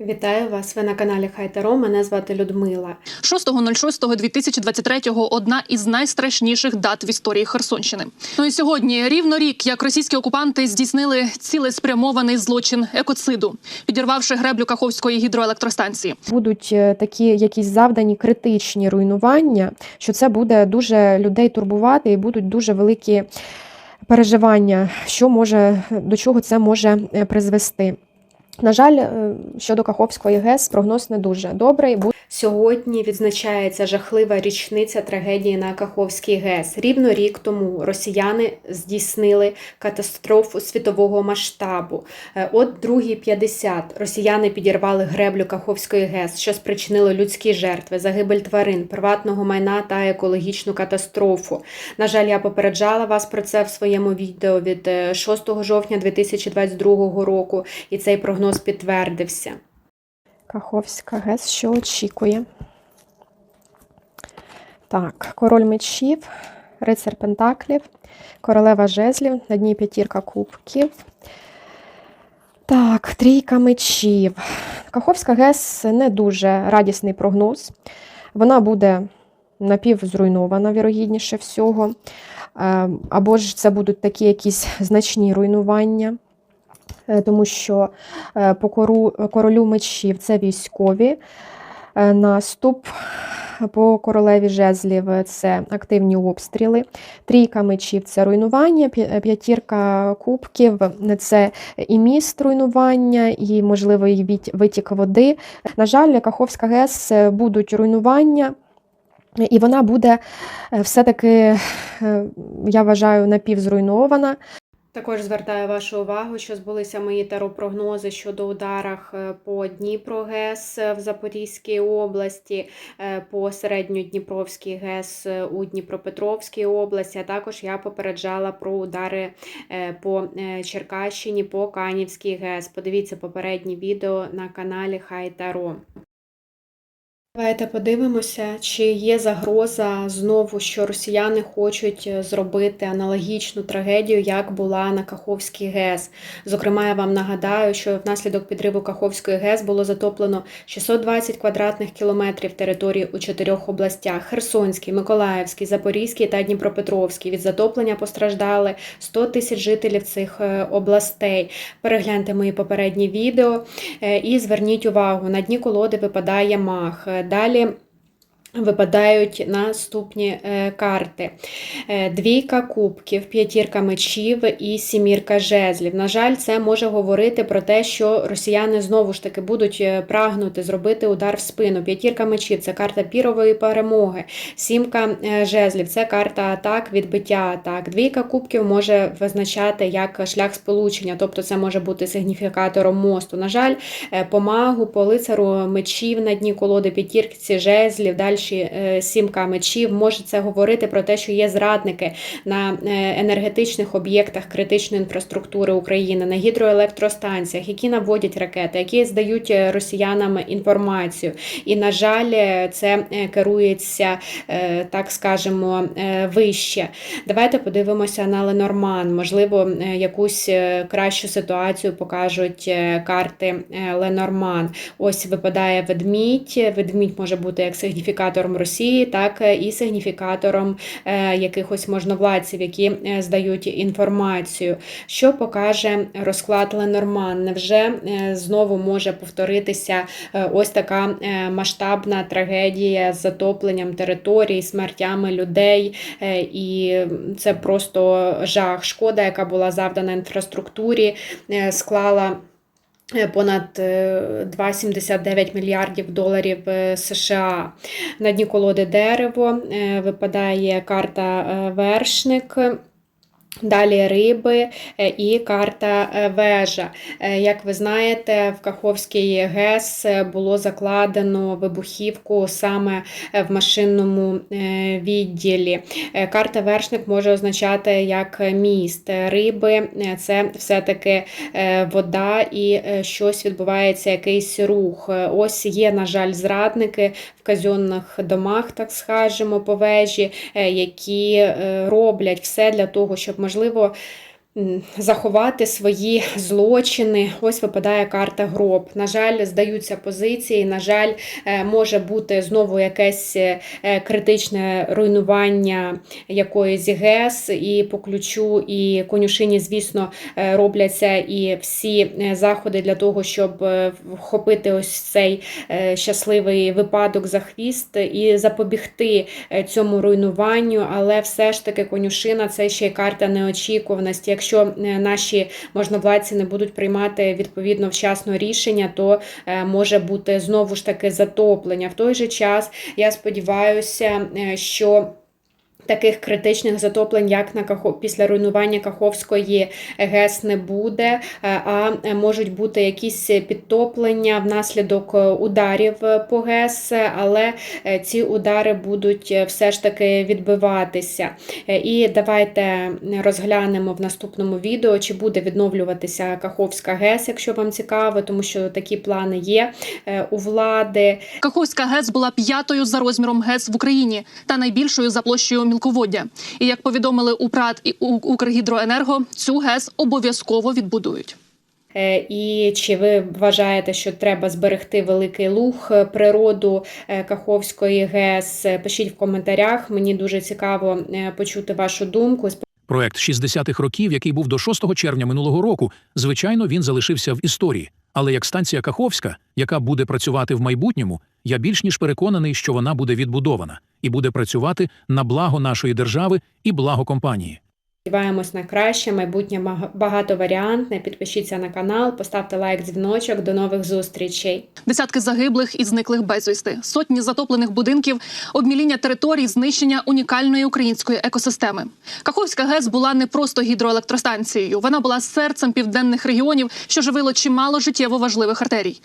Вітаю вас! Ви на каналі Хайтаро. Мене звати Людмила. 6.06.2023 – одна із найстрашніших дат в історії Херсонщини. Ну і сьогодні рівно рік, як російські окупанти здійснили цілеспрямований злочин екоциду, підірвавши греблю Каховської гідроелектростанції. будуть е, такі якісь завдані критичні руйнування, що це буде дуже людей турбувати і будуть дуже великі переживання, що може, до чого це може е, призвести. На жаль, е, щодо Каховської ГЕС прогноз не дуже добрий. Сьогодні відзначається жахлива річниця трагедії на Каховській ГЕС. Рівно рік тому росіяни здійснили катастрофу світового масштабу. Е, От другій 50 росіяни підірвали греблю Каховської ГЕС, що спричинило людські жертви, загибель тварин, приватного майна та екологічну катастрофу. На жаль, я попереджала вас про це в своєму відео від е, 6 жовтня 2022 року, і цей прогноз підтвердився. Каховська ГЕС, що очікує? Так, король мечів, рицар Пентаклів, королева жезлів, на дні п'ятірка кубків. Так, трійка мечів. Каховська ГЕС не дуже радісний прогноз. Вона буде напівзруйнована, вірогідніше всього. Е, Або ж це будуть такі якісь значні руйнування, тому що е, по королю мечів це військові. Е, Наступ по королеві жезлів це активні обстріли. Трійка мечів це руйнування, п'ятірка кубків це і міст руйнування, і можливий витік води. На жаль, Каховська ГЕС е, будуть руйнування. І вона буде е, все-таки, е, я вважаю, напівзруйнована. Також звертаю вашу увагу, що збулися мої таропрогнози щодо ударах е, по Дніпро ГЕС в Запорізькій області, е, по середньодніпровській ГЕС у Дніпропетровській області. А також я попереджала про удари е, по е, Черкащині, по Канівській ГЕС. Подивіться попередні відео на каналі Хай Таро. Давайте подивимося, чи є загроза знову, що росіяни хочуть е, зробити аналогічну трагедію, як була на Каховській ГЕС. Зокрема, я вам нагадаю, що внаслідок підриву Каховської ГЕС було затоплено 620 квадратних кілометрів території у чотирьох областях: Херсонській, Миколаївській, Запорізькій та Дніпропетровській. Від затоплення постраждали 100 тисяч жителів цих е, областей. Перегляньте мої попередні відео е, і зверніть увагу, на дні колоди випадає мах. Далі випадають наступні е, карти: Е, двійка кубків, п'ятірка мечів і сімірка жезлів. На жаль, це може говорити про те, що росіяни знову ж таки будуть е, прагнути зробити удар в спину. П'ятірка мечів це карта пірової перемоги. Сімка жезлів це карта атак, відбиття атак. Двійка кубків може визначати як шлях сполучення, тобто це може бути сигніфікатором мосту. На жаль, е, по магу, по лицару мечів на дні колоди п'ятірці жезлів, далі е, сімка мечів. Може це говорити про те, що є зрадники на е, енергетичних об'єктах критичної інфраструктури України, на гідроелектростанціях, які наводять ракети, які здають е, росіянам інформацію. І, на жаль, це керується, так скажемо, вище. Давайте подивимося на Ленорман. Можливо, якусь кращу ситуацію покажуть карти Ленорман. Ось випадає ведмідь. Ведмідь може бути як сигніфікатором Росії, так е, і сигніфікатором е, якихось можновладців, які е, здають інформацію. Що покаже розклад Ленорман? Невже знову може повторитися ось така масштабна трагедія з затопленням територій, смертями людей, і це просто жах. Шкода, яка була завдана інфраструктурі, склала. Е, Понад е, 2,79 мільярдів доларів е, США. На дні колоди дерево е, випадає карта е, вершник. Далі риби е, і карта е, вежа. Е, Як ви знаєте, в Каховській ГЕС було закладено вибухівку саме в машинному відділі. Карта вершник може означати як міст. Риби це все-таки вода і щось відбувається, якийсь рух. Ось є, на жаль, зрадники казенних домах, так скажемо, по вежі, е, які е, роблять все для того, щоб можливо. Заховати свої злочини. Ось випадає карта гроб. На жаль, здаються позиції. На жаль, е, може бути знову якесь е, критичне руйнування якоїсь ГЕС, і по ключу, і конюшині, звісно, е, робляться і всі е, заходи для того, щоб е, вхопити ось цей е, щасливий випадок за хвіст і запобігти е, цьому руйнуванню. Але все ж таки конюшина це ще й карта неочікуваності. Якщо е, наші можновладці не будуть приймати відповідно вчасно рішення, то е, може бути знову ж таки затоплення. В той же час я сподіваюся, е, що. Таких критичних затоплень, як на Кахо... після руйнування Каховської ГЕС, не буде, е, а можуть бути якісь підтоплення внаслідок е, ударів е, по ГЕС, але е, ці удари будуть е, все ж таки відбиватися. Е, І давайте розглянемо в наступному відео, чи буде відновлюватися Каховська ГЕС, якщо вам цікаво, тому що такі плани є е, у влади. Каховська ГЕС була п'ятою за розміром ГЕС в Україні та найбільшою за площею мілководдя. І як повідомили у ПРАТ і у Укргідроенерго, цю ГЕС обов'язково відбудують. Е, І чи ви вважаєте, що треба зберегти великий луг е, природу е, Каховської ГЕС? Пишіть в коментарях. Мені дуже цікаво почути вашу думку. Проект 60-х років, який був до 6 червня минулого року, звичайно, він залишився в історії. Але як станція Каховська, яка буде працювати в майбутньому, я більш ніж переконаний, що вона буде відбудована і буде працювати на благо нашої держави і благо компанії. Сподіваємось на краще, майбутнє багатоваріантне. Підпишіться на канал, поставте лайк, дзвіночок. До нових зустрічей. Десятки загиблих і зниклих безвісти, сотні затоплених будинків, обміління територій, знищення унікальної української екосистеми. Каховська ГЕС була не просто гідроелектростанцією, вона була серцем південних регіонів, що живило чимало життєво важливих артерій.